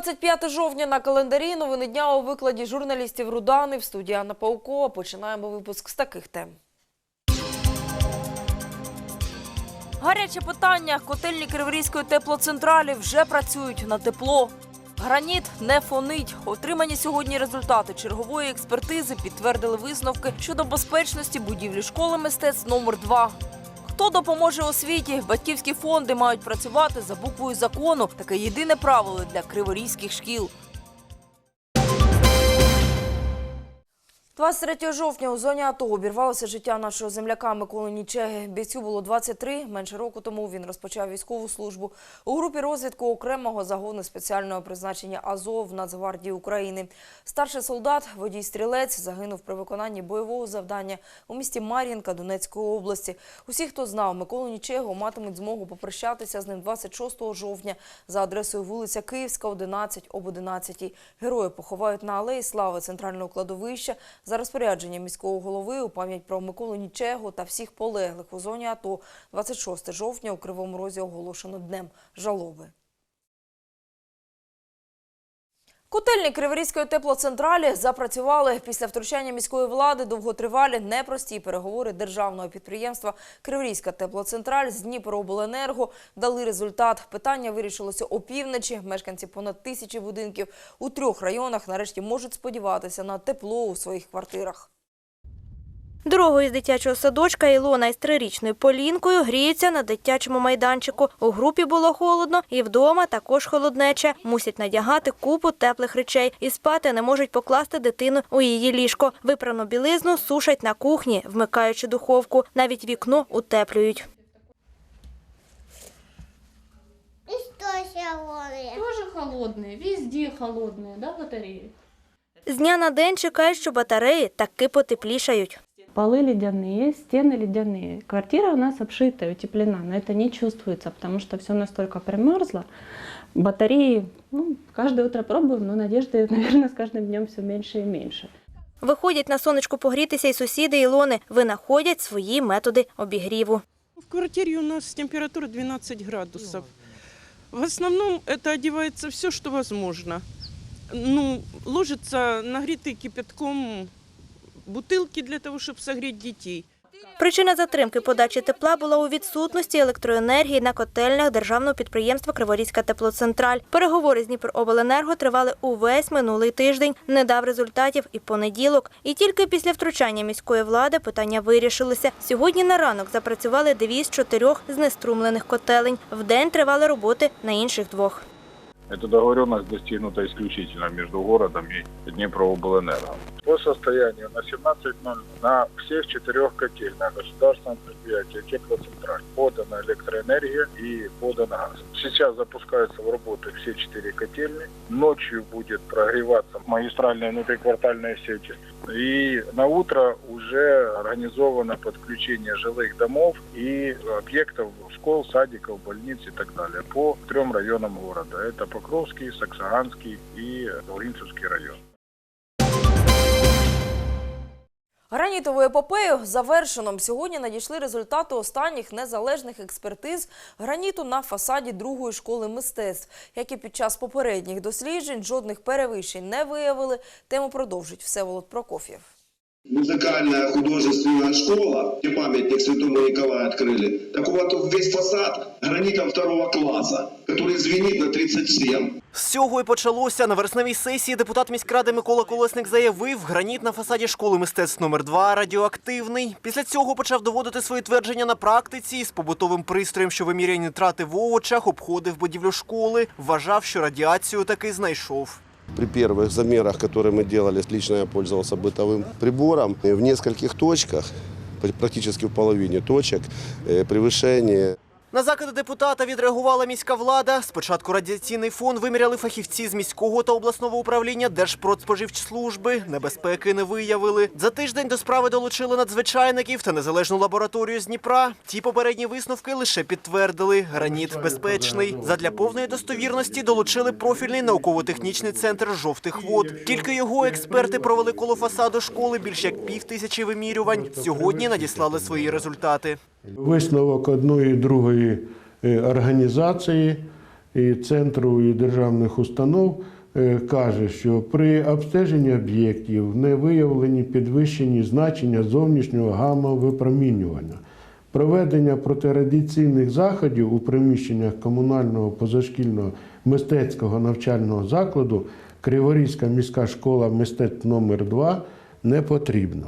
Вівторок, 25 жовтня на календарі. Новини дня у викладі журналістів Рудани в студії Анна Паукова. Починаємо випуск з таких тем. Гаряче питання. Котельні Криворізької теплоцентралі вже працюють на тепло. Граніт не фонить. Отримані сьогодні результати чергової експертизи підтвердили висновки щодо безпечності будівлі школи мистецтв номер 2 Хто допоможе освіті? Батьківські фонди мають працювати за буквою закону. Таке єдине правило для криворізьких шкіл. 23 жовтня у зоні АТО обірвалося життя нашого земляка Миколи Нічеги. Бійцю було 23. Менше року тому він розпочав військову службу у групі розвідку окремого загону спеціального призначення Азов Нацгвардії України. Старший солдат, водій стрілець, загинув при виконанні бойового завдання у місті Мар'їнка Донецької області. Усі, хто знав Миколу Нічегу, матимуть змогу попрощатися з ним 26 жовтня за адресою вулиця Київська, 11, об 11. Герої поховають на алеї слави центрального кладовища за розпорядженням міського голови у пам'ять про Миколу Нічегу та всіх полеглих у зоні АТО 26 жовтня у Кривому Розі оголошено днем жалоби. Котельні Криворізької теплоцентралі запрацювали після втручання міської влади. Довготривалі непрості переговори державного підприємства Криворізька теплоцентраль з Дніпрообленерго дали результат. Питання вирішилося опівночі. Мешканці понад тисячі будинків у трьох районах нарешті можуть сподіватися на тепло у своїх квартирах. Дорогою з дитячого садочка Ілона із трирічною Полінкою гріються на дитячому майданчику. У групі було холодно, і вдома також холоднеча. Мусять надягати купу теплих речей і спати не можуть покласти дитину у її ліжко. Випрану білизну сушать на кухні, вмикаючи духовку. Навіть вікно утеплюють. И что сегодня? Тоже холодные, везде холодные, да, батареи? З дня на день чекають, що батареї таки потеплішають. Полы ледяные, стены ледяные. Квартира у нас обшита и утеплена, но это не чувствуется, потому что все настолько примерзло. Батареи, ну, каждое утро пробуем, но надежды, наверное, с каждым днем все меньше и меньше. Виходять на сонечку погрітися і сусіди Ілони винаходять свої методи обігріву. В квартире у нас температура 12 градусов. В основном это одевается все, что возможно. Ну, ложится нагретый кипятком бутылки для того, чтобы согреть детей. Причина затримки подачі тепла була у відсутності електроенергії на котельнях державного підприємства Криворізька теплоцентраль. Переговори з Дніпрообленерго тривали увесь минулий тиждень. Не дав результатів і понеділок. І тільки після втручання міської влади питання вирішилося. Сьогодні на ранок запрацювали дві з чотирьох знеструмлених котелень. Вдень тривали роботи на інших двох. Эта договоренность достигнута исключительно между городом и Днепрооблэнерго. По состоянию на 17.00 на всех четырех котельных государственного предприятия Теплоцентраль подана электроэнергия и подан газ. Сейчас запускаются в работу все четыре котельные. Ночью будет прогреваться магистральная внутриквартальная сеть. И на утро уже организовано подключение жилых домов и объектов школ, садиков, больниц и так далее по трем районам города. Это Покровский, Саксаганский и Волгинцевский район. Гранітову епопею завершено. Сьогодні надійшли результати останніх незалежних експертиз граніту на фасаді другої школи мистецтв, які під час попередніх досліджень жодних перевищень не виявили. Тему продовжить Всеволод Прокоф'єв. музыкальная художественная школа, где памятник Святому Николаю открыли, так вот весь фасад гранитом второго класса, который звенит на 37. З цього і почалося. На вересневій сесії депутат міськради Микола Колесник заявив, граніт на фасаді школи мистецтв номер 2 радіоактивний. Після цього почав доводити свої твердження на практиці з побутовим пристроєм, що виміряє нітрати в овочах, обходив будівлю школи, вважав, що радіацію таки знайшов. При первых замерах, которые мы делали, лично я пользовался бытовым прибором, и в нескольких точках, практически в половине точек, э, превышение на закиди депутата відреагувала міська влада. Спочатку радіаційний фон виміряли фахівці з міського та обласного управління Держпродспоживслужби. Небезпеки не виявили. За тиждень до справи долучили надзвичайників та незалежну лабораторію з Дніпра. Ті попередні висновки лише підтвердили. Граніт безпечний. Задля повної достовірності долучили профільний науково-технічний центр жовтих вод. Тільки його експерти провели коло фасаду школи більш як пів тисячі вимірювань. Сьогодні надіслали свої результати. Висновок одної і другої е, організації і центру і державних установ е, каже, що при обстеженні об'єктів не виявлені підвищені значення зовнішнього гамма-випромінювання. Проведення протирадіаційних заходів у приміщеннях комунального позашкільного мистецького навчального закладу Криворізька міська школа мистецтв номер 2 не потрібно.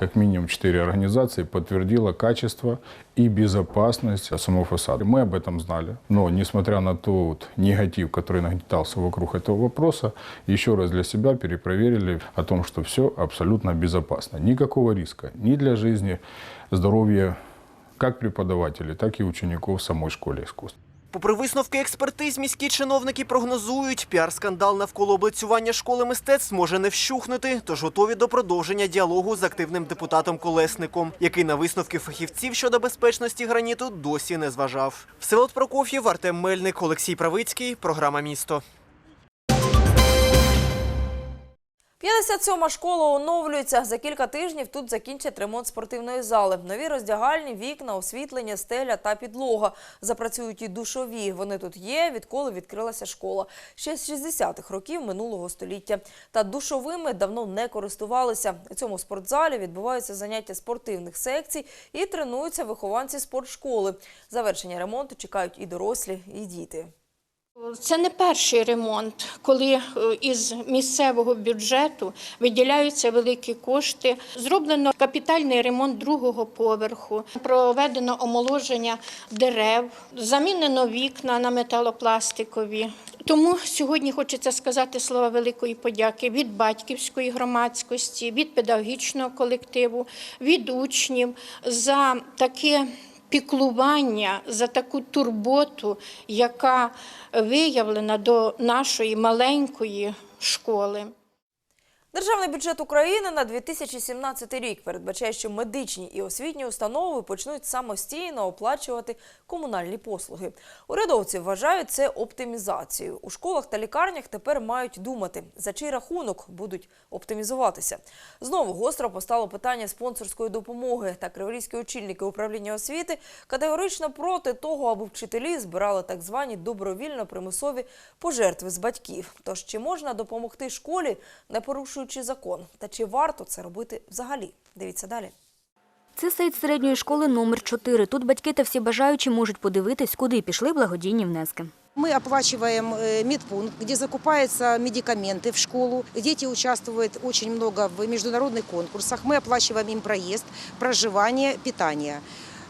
Как минимум четыре организации подтвердило качество и безопасность самого фасада. Мы об этом знали. Но несмотря на тот негатив, который нагнетался вокруг этого вопроса, еще раз для себя перепроверили о том, что все абсолютно безопасно. Никакого риска ни для жизни, здоровья как преподавателей, так и учеников самой школе искусств. Попри висновки експертиз, міські чиновники прогнозують, піар-скандал навколо облицювання школи мистецтв може не вщухнути, тож готові до продовження діалогу з активним депутатом Колесником, який на висновки фахівців щодо безпечності граніту досі не зважав. Всеволод Прокоф'єв, Артем Мельник, Олексій Правицький. Програма місто. 57-ма школа оновлюється. За кілька тижнів тут закінчать ремонт спортивної зали. Нові роздягальні, вікна, освітлення, стеля та підлога. Запрацюють і душові. Вони тут є, відколи відкрилася школа. Ще з 60-х років минулого століття. Та душовими давно не користувалися. У цьому спортзалі відбуваються заняття спортивних секцій і тренуються вихованці спортшколи. Завершення ремонту чекають і дорослі, і діти. Це не перший ремонт, коли е, із місцевого бюджету виділяються великі кошти. Зроблено капітальний ремонт другого поверху, проведено омоложення дерев, замінено вікна на металопластикові. Тому сьогодні хочеться сказати слова великої подяки від батьківської громадськості, від педагогічного колективу, від учнів за таке піклування, за таку турботу, яка виявлена до нашої маленької школи. Державний бюджет України на 2017 рік передбачає, що медичні і освітні установи почнуть самостійно оплачувати комунальні послуги. Урядовці вважають це оптимізацією. У школах та лікарнях тепер мають думати, за чий рахунок будуть оптимізуватися. Знову гостро постало питання спонсорської допомоги. Та криворізькі очільники управління освіти категорично проти того, аби вчителі збирали так звані добровільно-примусові пожертви з батьків. Тож чи можна допомогти школі, не порушуючи закон? Та чи варто це робити взагалі? Дивіться далі. Це сайт середньої школи номер 4. Тут батьки та всі бажаючі можуть подивитись, куди пішли благодійні внески. Мы оплачиваем э, медпункт, где закупаются медикаменты в школу. Дети участвуют очень много в международных конкурсах. Мы оплачиваем им проезд, проживание, питание.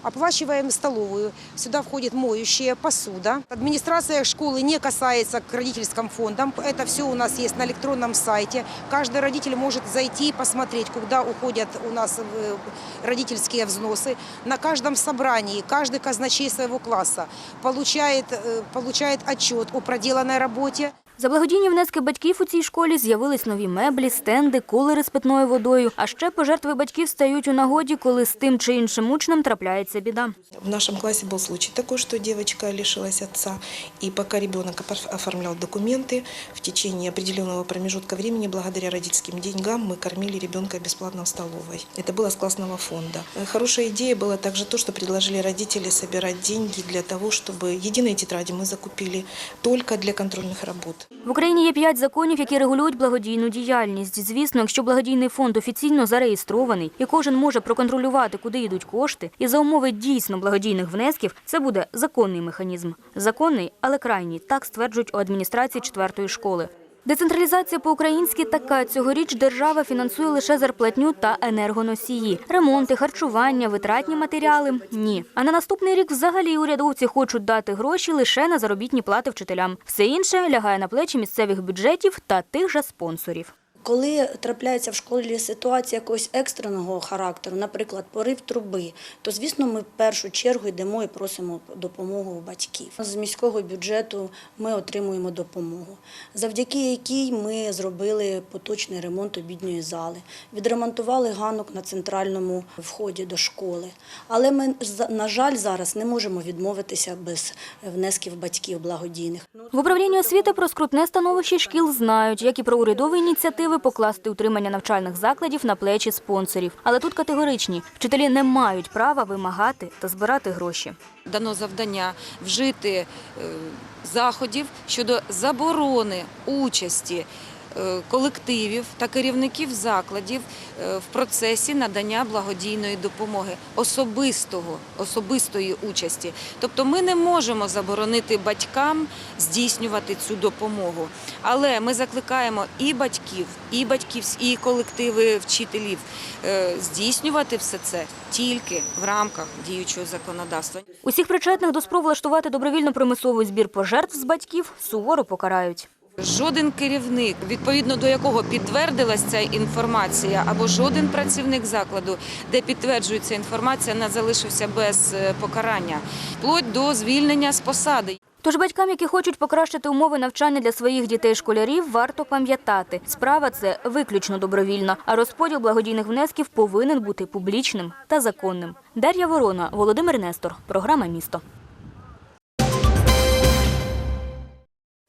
Оплачиваем столовую. Сюда входит моющая посуда. Администрация школы не касается к родительским фондам. Это все у нас есть на электронном сайте. Каждый родитель может зайти и посмотреть, куда уходят у нас э, родительские взносы. На каждом собрании каждый казначей своего класса получает, э, получает отчет о проделанной работе. За благодійні внески батьків у цій школі з'явились нові меблі, стенди, кулери з питною водою. А ще пожертви батьків стають у нагоді, коли з тим чи іншим учнем трапляється біда. В нашем классе был случай такой, что девочка лишилась отца, и пока ребенок опор- оформлял документы, в течение определенного промежутка времени, благодаря родительским деньгам, мы кормили ребенка бесплатно в столовой. Это было с классного фонда. Э, Хорошая идея была также то, что предложили родители собирать деньги для того, чтобы единые тетради мы закупили только для контрольных работ. В Україні є п'ять законів, які регулюють благодійну діяльність. Звісно, якщо благодійний фонд офіційно зареєстрований і кожен може проконтролювати, куди йдуть кошти, і за умови дійсно благодійних внесків, це буде законний механізм. Законний, але крайній, так стверджують у адміністрації четвертої школи. Децентралізація по-українськи така. Цьогоріч держава фінансує лише зарплатню та енергоносії. Ремонти, харчування, витратні матеріали – ні. А на наступний рік взагалі урядовці хочуть дати гроші лише на заробітні плати вчителям. Все інше лягає на плечі місцевих бюджетів та тих же спонсорів. Коли трапляється в школі ситуація якогось екстреного характеру, наприклад, порив труби, то звісно ми в першу чергу йдемо і просимо допомогу батьків. З міського бюджету ми отримуємо допомогу, завдяки якій ми зробили поточний ремонт обідньої зали, відремонтували ганок на центральному вході до школи. Але ми на жаль зараз не можемо відмовитися без внесків батьків благодійних. В управлінні освіти про скрутне становище шкіл знають, як і про урядові ініціативи готові покласти утримання навчальних закладів на плечі спонсорів. Але тут категоричні вчителі не мають права вимагати та збирати гроші. дано завдання вжити е, заходів щодо заборони участі колективів та керівників закладів е, в процесі надання благодійної допомоги особистого особистої участі. Тобто ми не можемо заборонити батькам здійснювати цю допомогу, але ми закликаємо і батьків, і батьків, і колективи вчителів е, здійснювати все це тільки в рамках діючого законодавства. Усіх причетних до спроб влаштувати добровільно-примусовий збір пожертв з батьків суворо покарають. Жоден керівник, відповідно до якого підтвердилась ця інформація, або жоден працівник закладу, де підтверджується інформація, не залишився без е, покарання, вплоть до звільнення з посади. Тож батькам, які хочуть покращити умови навчання для своїх дітей-школярів, варто пам'ятати, справа це виключно добровільна, а розподіл благодійних внесків повинен бути публічним та законним. Дар'я Ворона, Володимир Нестор, програма Місто.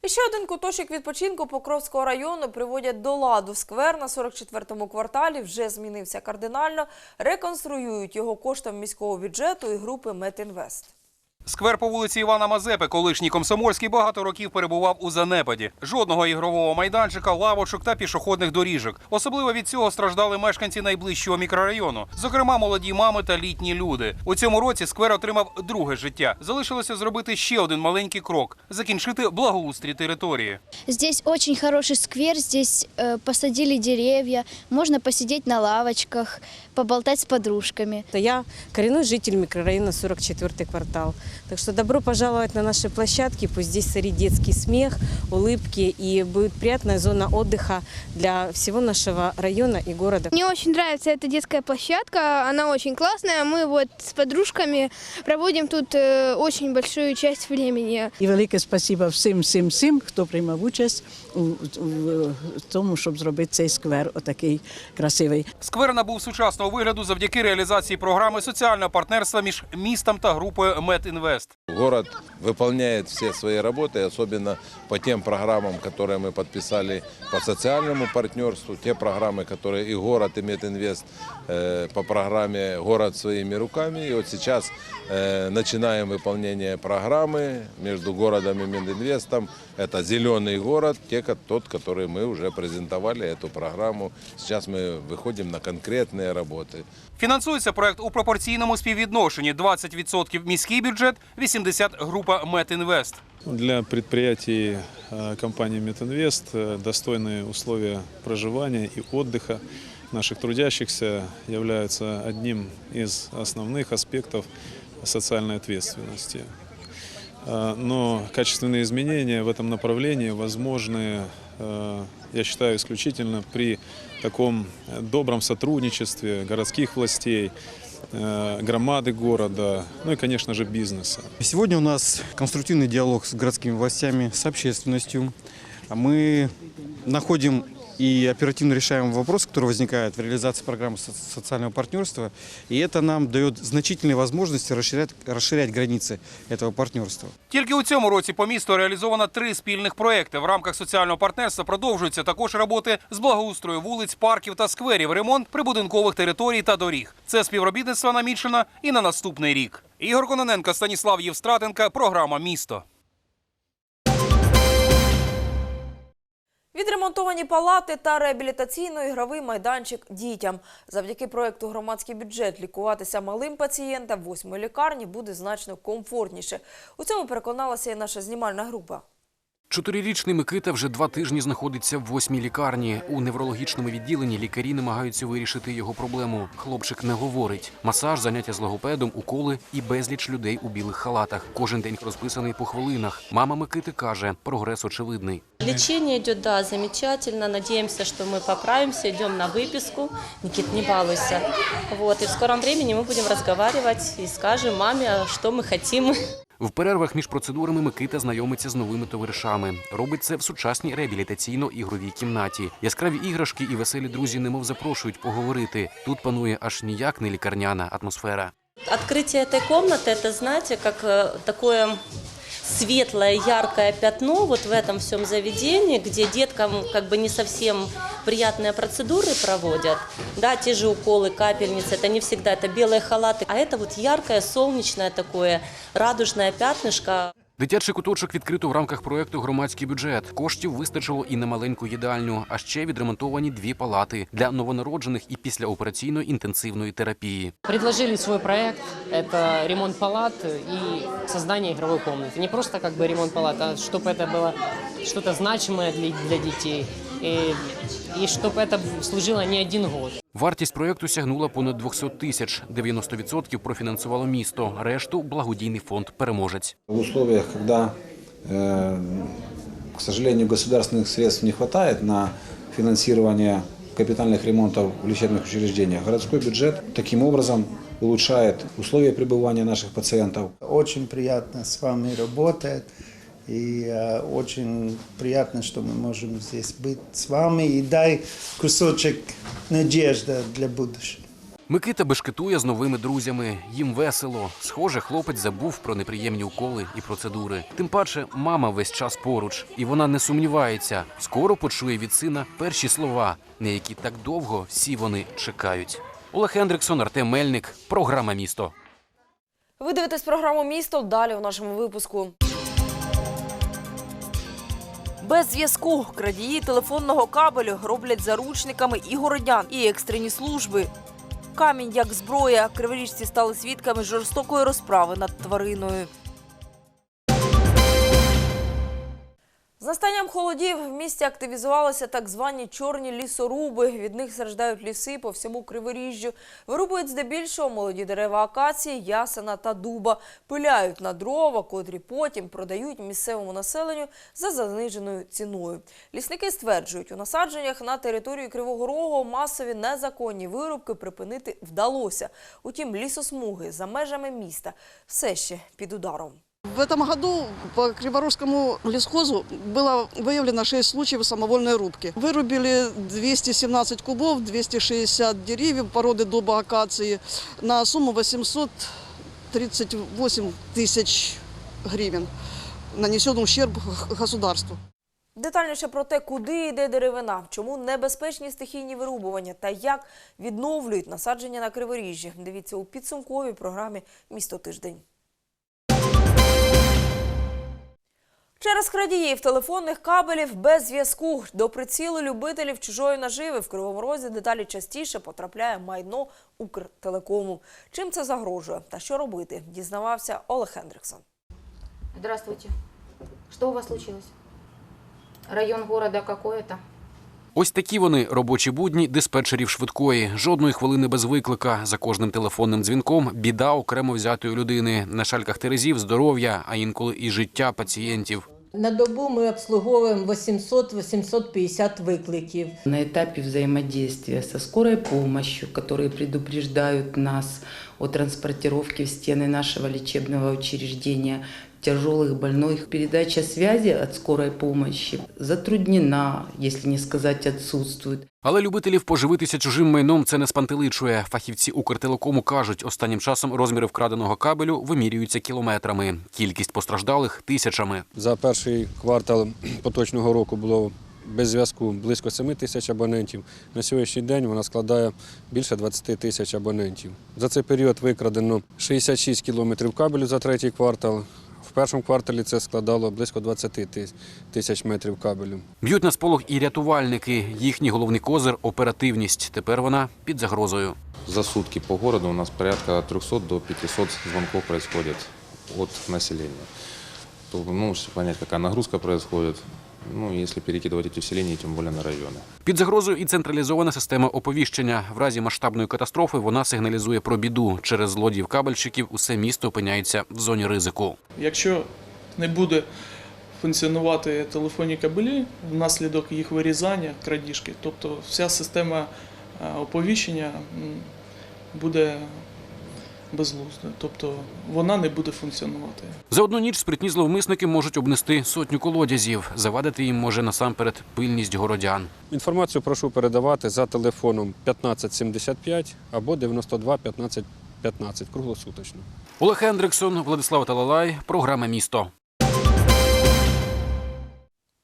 Ще один куточок відпочинку Покровського району приводять до ладу. Сквер на 44-му кварталі вже змінився кардинально. Реконструюють його коштом міського бюджету і групи Метінвест. Сквер по вулиці Івана Мазепи, колишній комсомольський, багато років перебував у занепаді. Жодного ігрового майданчика, лавочок та пішохідних доріжок. Особливо від цього страждали мешканці найближчого мікрорайону, зокрема молоді мами та літні люди. У цьому році сквер отримав друге життя. Залишилося зробити ще один маленький крок закінчити благоустрій території. Здесь очень хороший сквер, здесь э, посадили деревья, можно посидеть на лавочках, поболтать с подружками. Я коренной житель микрорайона 44 квартал. Так что добро пожаловать на наши площадки. Пусть здесь царит детский смех, улыбки и будет приятная зона отдыха для всего нашего района и города. Мне очень нравится эта детская площадка, она очень классная. Мы вот с подружками проводим тут э, очень большую часть времени. І велике спасибо всім, всім, всім, хто приймав участь у, у, в тому, щоб зробити цей сквер отакий красивий. Сквер набув сучасного вигляду завдяки реалізації програми соціального партнерства між містом та групою Метінвест. Город выполняет все свои работы, особенно по тем программам, которые мы подписали по социальному партнерству, те программы, которые и город, и Метинвест э, по программе «Город своими руками». И вот сейчас э, начинаем выполнение программы между городом и Метинвестом. Это «Зеленый город», те, ко- тот, который мы уже презентовали, эту программу. Сейчас мы выходим на конкретные работы. Фінансується проект у пропорційному співвідношенні 20% міський бюджет, 80% група Метінвест. Для предприятий э, компании Метинвест э, достойные условия проживания и отдыха наших трудящихся являются одним из основных аспектов социальной ответственности. Э, Но качественные изменения в этом направлении возможны, э, я считаю, исключительно при таком добром сотрудничестве городских властей, э, громады города, ну и, конечно же, бизнеса. Сегодня у нас конструктивный диалог с городскими властями, с общественностью. Мы находим и оперативно решаем вопросы, которые возникают в реализации программы со- социального партнерства. И это нам дает значительные возможности расширять, расширять границы этого партнерства. Тільки у цьому році по місту реалізовано три спільних проекти. В рамках соціального партнерства продовжуються також роботи з благоустрою вулиць, парків та скверів, ремонт прибудинкових територій та доріг. Це співробітництво намічено і на наступний рік. Ігор Кононенко, Станіслав Євстратенка, програма Місто. Відремонтовані палати та реабілітаційно-ігровий майданчик дітям. Завдяки проекту «Громадський бюджет» лікуватися малим пацієнтам восьмої лікарні буде значно комфортніше. У цьому переконалася і наша знімальна група. Чотирирічний Микита вже два тижні знаходиться в восьмій лікарні. У неврологічному відділенні лікарі намагаються вирішити його проблему. Хлопчик не говорить. Масаж, заняття з логопедом, уколи і безліч людей у білих халатах. Кожен день розписаний по хвилинах. Мама Микити каже, прогрес очевидний. Лечение идет, да, замечательно. Надеемся, что мы поправимся, идем на выписку. Никит, не балуйся. Вот, и в скором времени мы будем разговаривать и скажем маме, что мы хотим. В перервах між процедурами Микита знайомиться з новими товаришами. Робить це в сучасній реабілітаційно-ігровій кімнаті. Яскраві іграшки і веселі друзі немов запрошують поговорити. Тут панує аж ніяк не лікарняна атмосфера. Открытие этой комнаты, это, знаете, как э, такое светлое, яркое пятно вот в этом всем заведении, где деткам как бы не совсем приятные процедуры проводят. Да, те же уколы, капельницы, это не всегда, это белые халаты, а это вот яркое, солнечное такое, радужное пятнышко. Дитячий куточок відкрито в рамках проекту Громадський бюджет. Коштів вистачило і на маленьку їдальню, а ще відремонтовані дві палати для новонароджених і післяопераційної інтенсивної терапії. Предложили свой проект. Это ремонт палат и создание игровой комнаты. Не просто как бы ремонт палат, а чтобы это было что-то значимое для, для детей. И, и чтобы это служило не один год. Вартість проекту сягнула понад 200 тисяч. 90% профінансувало місто, решту благодійний фонд Переможець. В условиях, когда, э, к сожалению, государственных средств не хватает на финансирование капитальных ремонтов в лечебных учреждениях, городской бюджет таким образом улучшает условия пребывания наших пациентов. Очень приятно с вами работать. И э, очень приятно, что мы можем здесь быть с вами и дай кусочек надежды для будущего. Микита бешкетує з новими друзями. Їм весело. Схоже, хлопець забув про неприємні уколи і процедури. Тим паче, мама весь час поруч, і вона не сумнівається. Скоро почує від сина перші слова, на які так довго всі вони чекають. Олег Хендриксон, Артем Мельник, програма Місто. Ви дивитесь програму Місто далі у нашому випуску. Без зв'язку крадії телефонного кабелю роблять заручниками і городян, і екстрені служби. Камінь як зброя. Криворіжці стали свідками жорстокої розправи над твариною. З настанням холодів в місті активізувалися так звані чорні лісоруби. Від них страждають ліси по всьому Криворіжжю. Вирубують здебільшого молоді дерева акації, ясена та дуба. Пиляють на дрова, котрі потім продають місцевому населенню за заниженою ціною. Лісники стверджують, у насадженнях на території Кривого Рогу масові незаконні вирубки припинити вдалося. Утім, лісосмуги за межами міста все ще під ударом. В этом году по Криворожскому лесхозу было выявлено 6 случаев самовольной рубки. Вырубили 217 кубов, 260 деревьев породы дуба акации на сумму 838 тысяч гривен. Нанесен ущерб г- государству. Детальніше про те, куди йде деревина, чому небезпечні стихійні вирубування та як відновлюють насадження на Криворіжжі. Дивіться у підсумковій програмі Місто тиждень. Через крадіїв телефонних кабелів без зв'язку до прицілу любителів чужої наживи в Кривому Розі деталі частіше потрапляє майно Укртелекому. Чим це загрожує та що робити, дізнавався Олег Хендриксон. Здравствуйте. Що у вас случилось? Район города какой это? Ось такі вони робочі будні диспетчерів швидкої. Жодної хвилини без виклика. За кожним телефонним дзвінком біда окремо взятої людини. На шальках терезів здоров'я, а інколи і життя пацієнтів. На добу ми обслуговуємо 800-850 викликів. На этапе взаимодействия со скорой помощью, которые предупреждают нас о транспортировке в стены нашего лечебного учреждения тяжелых больных, передача связи от скорой помощи затруднена, если не сказать отсутствует. Але любителів поживитися чужим майном це не спантеличує. Фахівці Укртелекому кажуть, останнім часом розміри вкраденого кабелю вимірюються кілометрами. Кількість постраждалих тисячами. За перший квартал поточного року було без зв'язку близько 7 тисяч абонентів. На сьогоднішній день вона складає більше 20 тисяч абонентів. За цей період викрадено 66 кілометрів кабелю за третій квартал. В першому кварталі це складало близько 20 тисяч метрів кабелю. Б'ють на сполох і рятувальники. Їхній головний козир оперативність. Тепер вона під загрозою. За сутки по городу у нас порядка 300 до 500 дзвонків відбувається від населення. То, ну, понять, яка нагрузка происходит, ну, если перекидывать эти усиления, тем более на районы. Під загрозою і централізована система оповіщення. В разі масштабної катастрофи вона сигналізує про біду. Через злодіїв кабельщиків усе місто опиняється в зоні ризику. Якщо не буде функціонувати телефонні кабелі внаслідок їх вирізання, крадіжки, тобто вся система е, оповіщення м, буде безглуздою, тобто вона не буде функціонувати. За одну ніч спритні зловмисники можуть обнести сотню колодязів. Завадити їм може насамперед пильність городян. Інформацію прошу передавати за телефоном 1575 або 92 15 15 круглосуточно. Олег Хендриксон, Владислав Талалай, програма Місто.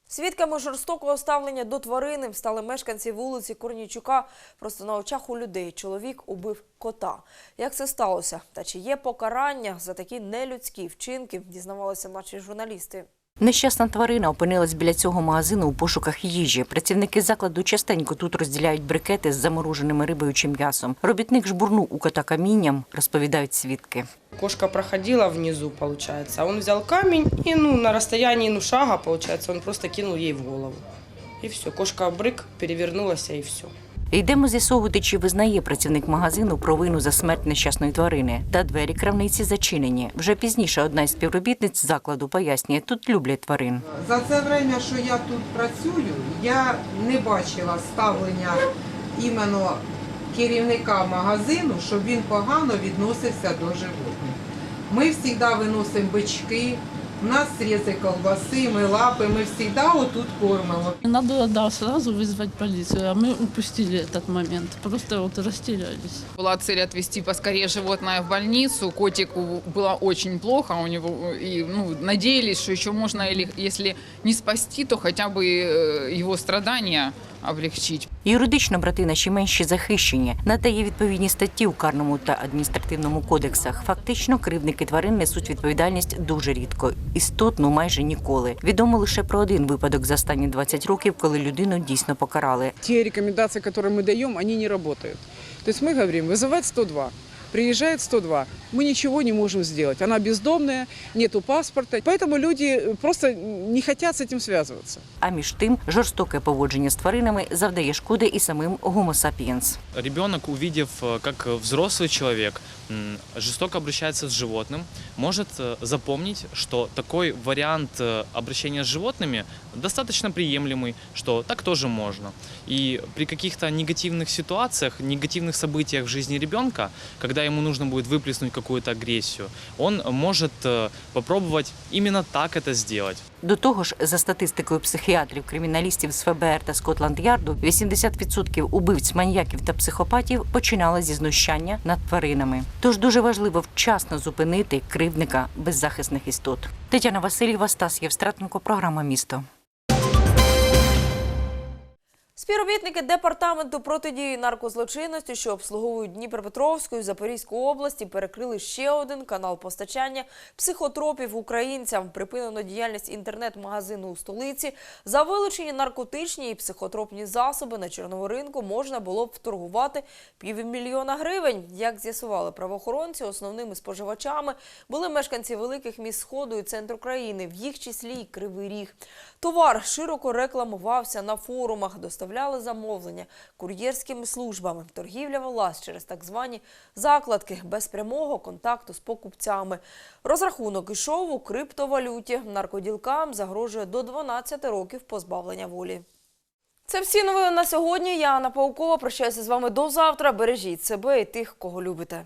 Свідками жорстокого ставлення до тварини стали мешканці вулиці Корнічука. Просто на очах у людей чоловік убив кота. Як це сталося? Та чи є покарання за такі нелюдські вчинки, дізнавалися наші журналісти. Нещасна тварина опинилась біля цього магазину у пошуках їжі. Працівники закладу частенько тут розділяють брикети з замороженими рибою чи м'ясом. Робітник жбурнув у кота камінням, розповідають свідки. Кошка проходила внизу, получается, он взял камень и, ну, на расстоянии, ну, шага, получается, он просто кинул ей в голову. И все, кошка брык, перевернулась, и все. Йдемо з'ясовувати, чи визнає працівник магазину провину за смерть нещасної тварини. Та двері крамниці зачинені. Вже пізніше одна із співробітниць закладу пояснює, тут люблять тварин. За це время, що я тут працюю, я не бачила ставлення іменно керівника магазину, щоб він погано відносився до животних. Ми завжди виносимо бички, у нас срізи колбаси, ми лапи, ми завжди отут кормимо. Надо, да, сразу вызвать полицию, а мы упустили этот момент. Просто вот растерялись. Была цель отвезти поскорее животное в больницу. Котику было очень плохо, у него и ну, надеялись, что еще можно, или если не спасти, то хотя бы э, его страдания облегчить. Юридично брати наші менші захищені. На те є відповідні статті у карному та адміністративному кодексах. Фактично, кривдники тварин несуть відповідальність дуже рідко, істотну майже ніколи. Відомо лише про один випадок за останні 20 років, коли людину дійсно покарали. те рекомендации, которые мы даем, они не работают. То есть мы говорим, вызывать 102. Приезжает 102. Мы ничего не можем сделать. Она бездомная, нету паспорта. Поэтому люди просто не хотят с этим связываться. А між тим, жорстоке поводження з тваринами завдає шкоди і самим Homo sapiens. Ребенок, увидев, э, как взрослый человек м, жестоко обращается с животным, может э, запомнить, что такой вариант э, обращения с животными достаточно приемлемый, что так тоже можно. И при каких-то негативных ситуациях, негативных событиях в жизни ребенка, когда ему нужно будет выплеснуть какую-то агрессию, он может э, попробовать именно так это сделать. До того ж, за статистикою психіатрів, криміналістів з ФБР та Скотланд-Ярду, 80% убивць, маньяків та психопатів починали зі знущання над тваринами. Тож дуже важливо вчасно зупинити кривдника беззахисних істот. Тетяна Васильєва, Стас Євстратенко, програма Місто. Співробітники департаменту протидії наркозлочинності, що обслуговують Дніпропетровську і Запорізьку області, перекрили ще один канал постачання психотропів українцям. Припинено діяльність інтернет-магазину у столиці. За вилучені наркотичні і психотропні засоби на чорному ринку можна було б торгувати півмільйона гривень. Як з'ясували правоохоронці, основними споживачами були мешканці великих міст Сходу і центру країни, в їх числі й Кривий Ріг. Товар широко рекламувався на форумах, доставляли замовлення кур'єрськими службами. Торгівля велась через так звані закладки без прямого контакту з покупцями. Розрахунок ішов у криптовалюті. Наркоділкам загрожує до 12 років позбавлення волі. Це всі новини на сьогодні. Я Анна Паукова. Прощаюся з вами до завтра. Бережіть себе і тих, кого любите.